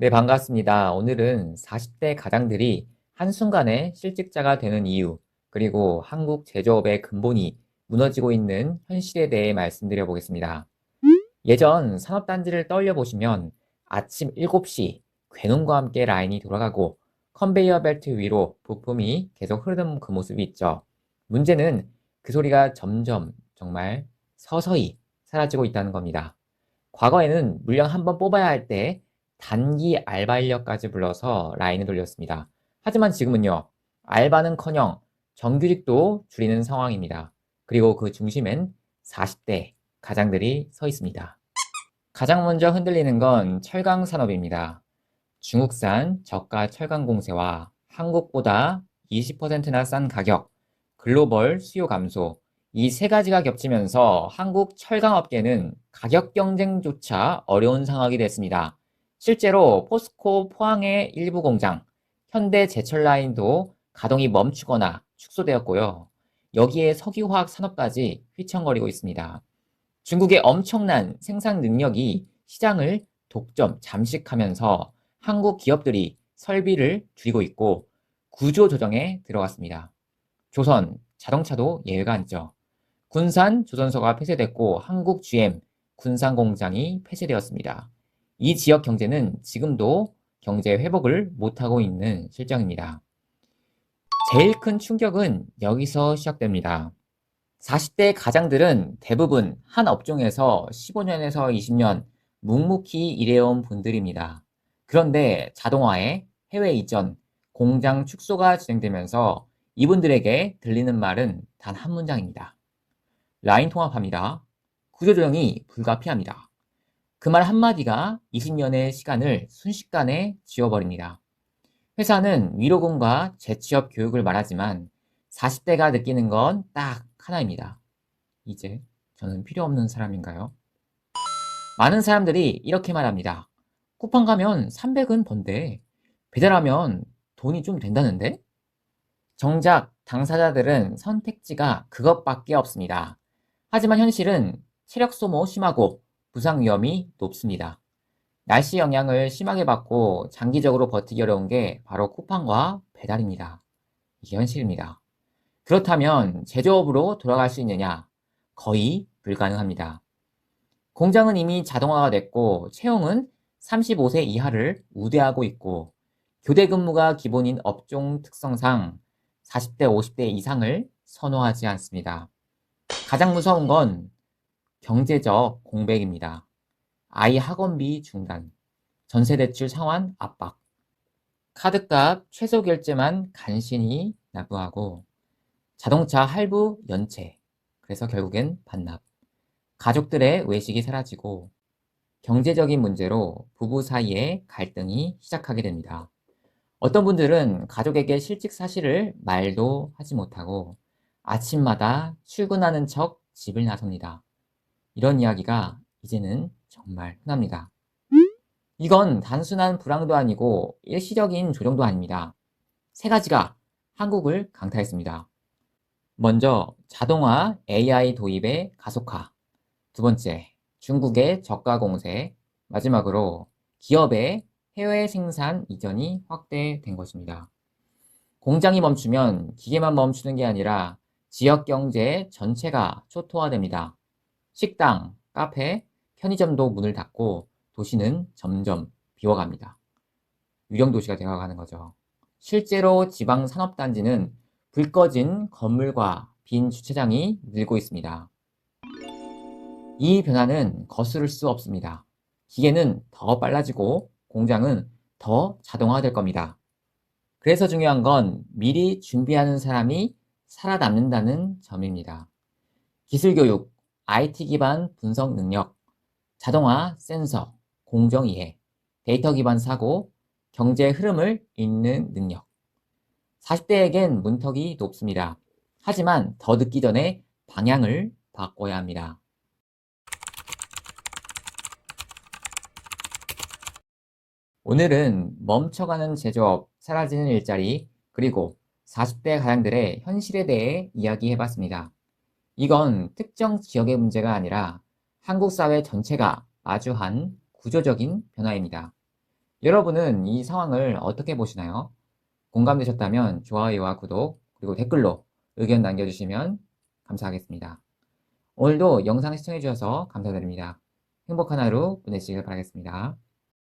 네, 반갑습니다. 오늘은 40대 가장들이 한순간에 실직자가 되는 이유, 그리고 한국 제조업의 근본이 무너지고 있는 현실에 대해 말씀드려 보겠습니다. 예전 산업단지를 떠올려 보시면 아침 7시 괴농과 함께 라인이 돌아가고 컨베이어 벨트 위로 부품이 계속 흐르는 그 모습이 있죠. 문제는 그 소리가 점점 정말 서서히 사라지고 있다는 겁니다. 과거에는 물량 한 번 뽑아야 할때 단기 알바 인력까지 불러서 라인을 돌렸습니다. 하지만 지금은요, 알바는커녕 정규직도 줄이는 상황입니다. 그리고 그 중심엔 40대 가장들이 서 있습니다. 가장 먼저 흔들리는 건 철강 산업입니다. 중국산 저가 철강 공세와 한국보다 20%나 싼 가격, 글로벌 수요 감소, 이 세 가지가 겹치면서 한국 철강업계는 가격 경쟁조차 어려운 상황이 됐습니다. 실제로 포스코 포항의 일부 공장, 현대 제철 라인도 가동이 멈추거나 축소되었고요. 여기에 석유화학 산업까지 휘청거리고 있습니다. 중국의 엄청난 생산 능력이 시장을 독점, 잠식하면서 한국 기업들이 설비를 줄이고 있고 구조 조정에 들어갔습니다. 조선, 자동차도 예외가 아니죠. 군산 조선소가 폐쇄됐고 한국 GM 군산 공장이 폐쇄되었습니다. 이 지역 경제는 지금도 경제 회복을 못하고 있는 실정입니다. 제일 큰 충격은 여기서 시작됩니다. 40대 가장들은 대부분 한 업종에서 15년에서 20년 묵묵히 일해온 분들입니다. 그런데 자동화에 해외 이전, 공장 축소가 진행되면서 이분들에게 들리는 말은 단 한 문장입니다. 라인 통합합니다. 구조조정이 불가피합니다. 그 말 한마디가 20년의 시간을 순식간에 지워버립니다. 회사는 위로금과 재취업 교육을 말하지만 40대가 느끼는 건 딱 하나입니다. 이제 저는 필요 없는 사람인가요? 많은 사람들이 이렇게 말합니다. 쿠팡 가면 300은 번대. 배달하면 돈이 좀 된다는데? 정작 당사자들은 선택지가 그것밖에 없습니다. 하지만 현실은 체력 소모 심하고 부상 위험이 높습니다. 날씨 영향을 심하게 받고 장기적으로 버티기 어려운 게 바로 쿠팡과 배달입니다. 이게 현실입니다. 그렇다면 제조업으로 돌아갈 수 있느냐? 거의 불가능합니다. 공장은 이미 자동화가 됐고 채용은 35세 이하를 우대하고 있고 교대 근무가 기본인 업종 특성상 40대, 50대 이상을 선호하지 않습니다. 가장 무서운 건 경제적 공백입니다. 아이 학원비 중단, 전세대출 상환 압박, 카드값 최소 결제만 간신히 납부하고 자동차 할부 연체, 그래서 결국엔 반납, 가족들의 외식이 사라지고 경제적인 문제로 부부 사이에 갈등이 시작하게 됩니다. 어떤 분들은 가족에게 실직 사실을 말도 하지 못하고 아침마다 출근하는 척 집을 나섭니다. 이런 이야기가 이제는 정말 흔합니다. 이건 단순한 불황도 아니고 일시적인 조정도 아닙니다. 세 가지가 한국을 강타했습니다. 먼저 자동화 AI 도입의 가속화. 두 번째, 중국의 저가 공세. 마지막으로 기업의 해외 생산 이전이 확대된 것입니다. 공장이 멈추면 기계만 멈추는 게 아니라 지역 경제 전체가 초토화됩니다. 식당, 카페, 편의점도 문을 닫고 도시는 점점 비워갑니다. 유령 도시가 되어가는 거죠. 실제로 지방 산업단지는 불 꺼진 건물과 빈 주차장이 늘고 있습니다. 이 변화는 거스를 수 없습니다. 기계는 더 빨라지고 공장은 더 자동화될 겁니다. 그래서 중요한 건 미리 준비하는 사람이 살아남는다는 점입니다. 기술교육, IT 기반 분석 능력, 자동화 센서, 공정 이해, 데이터 기반 사고, 경제 흐름을 읽는 능력. 40대에겐 문턱이 높습니다. 하지만 더 늦기 전에 방향을 바꿔야 합니다. 오늘은 멈춰가는 제조업, 사라지는 일자리, 그리고 40대 가장들의 현실에 대해 이야기해봤습니다. 이건 특정 지역의 문제가 아니라 한국 사회 전체가 마주한 구조적인 변화입니다. 여러분은 이 상황을 어떻게 보시나요? 공감되셨다면 좋아요와 구독, 그리고 댓글로 의견 남겨주시면 감사하겠습니다. 오늘도 영상 시청해주셔서 감사드립니다. 행복한 하루 보내시길 바라겠습니다.